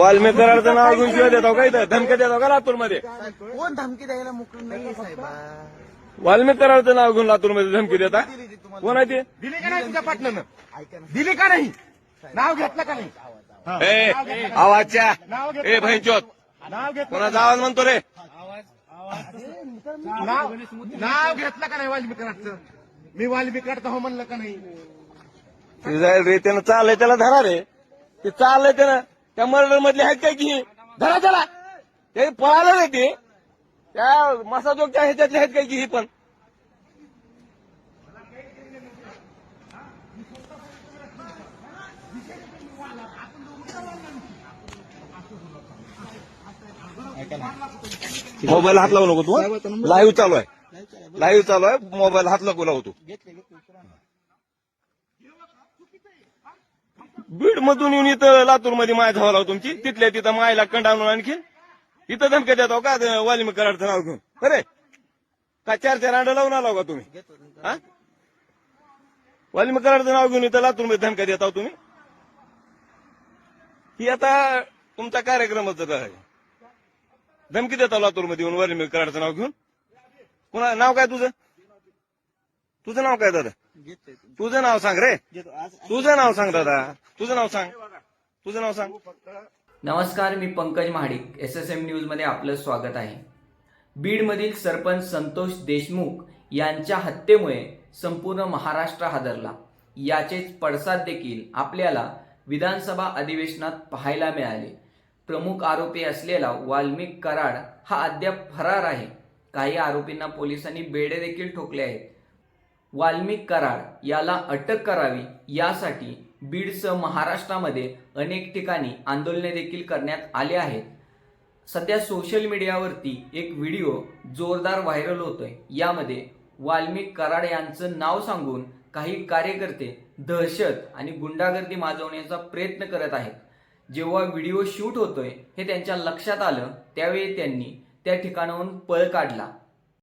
वाल्मिक कराडचं नाव घेऊन शिवाय देतो का इथं? धमक्या देतो का लातूरमध्ये? कोण धमकी द्यायला मोकळं नाही साहेब? वाल्मिक कराडचं नाव घेऊन लातूरमध्ये धमकी देता? कोण आहे ते? दिली का नाही तुझ्या पाटण्यानं ऐका ना दिली का नाही? नाव घेतलं का नाही? ए आवाजच्या. नाव घेतलं ए बहिंचोत नाव घेतलं कोणाचा आवाज म्हणतो रे? नाव नाव घेतलं का नाही वाल्मिकाचं? मी वाल्मिकाडचा हो म्हणलं का नाही? ते जाईल रे त्यानं चाललंय त्याला धरा रे. ते चाललंय त्यानं. त्या मर्डर मधले आहेत काय की? धरा त्याला ते पळालं नाही ते. त्या मसाजोगच्या ह्याच्यातले आहेत काय की ही पण? मोबाईल हात लावू नको तू लाईव्ह चालू आहे. लाईव्ह चालू आहे. मोबाईल हात नको लावू तू घेतले घेतले उचला ना. बीड मधून येऊन इथं लातूरमध्ये माय धावा लावतो तुमची तिथल्या तिथं मायला कंटाळून आणखी. इथं धमक्या देतो का? ते वाल्मिक कराडचं नाव घेऊन. अरे का चार चार अंड लावून आला का तुम्ही? घेतो तुमचं. हा? वाल्मिक कराडचं नाव घेऊन इथं लातूरमध्ये धमक्या देता हो तुम्ही? ही आता तुमचा कार्यक्रमच आहे? धमकी देता लातूरमध्ये येऊन वाल्मिक कराडचं नाव घेऊन? कुणा नाव काय तुझं? तुझं नाव काय दादा. तुझं नाव सांग रे. तुझं नाव सांग दादा. तुझं नाव सांग. तुझं नाव सांग. नमस्कार मी Pankaj Mahadik. S S M न्यूजमध्ये आपलं स्वागत आहे. बीडमधील सरपंच संतोष देशमुख यांच्या हत्येमुळे संपूर्ण महाराष्ट्र हादरला. याचेच पडसाद देखील आपल्याला विधानसभा अधिवेशनात पाहायला मिळाले. प्रमुख आरोपी असलेला वाल्मिक कराड हा अद्याप फरार आहे. काही आरोपींना पोलिसांनी बेडे देखील ठोकले आहेत. वाल्मिक कराड याला अटक करावी यासाठी बीडसह महाराष्ट्रामध्ये अनेक ठिकाणी आंदोलने देखील करण्यात आले आहेत. सध्या सोशल मीडियावरती एक व्हिडिओ जोरदार व्हायरल होतोय. यामध्ये वाल्मिक कराड यांचं नाव सांगून काही कार्यकर्ते दहशत आणि गुंडागर्दी माजवण्याचा प्रयत्न करत आहेत. जेव्हा व्हिडिओ शूट होतोय हे त्यांच्या लक्षात आलं त्यावेळी त्यांनी त्या ठिकाणाहून पळ काढला.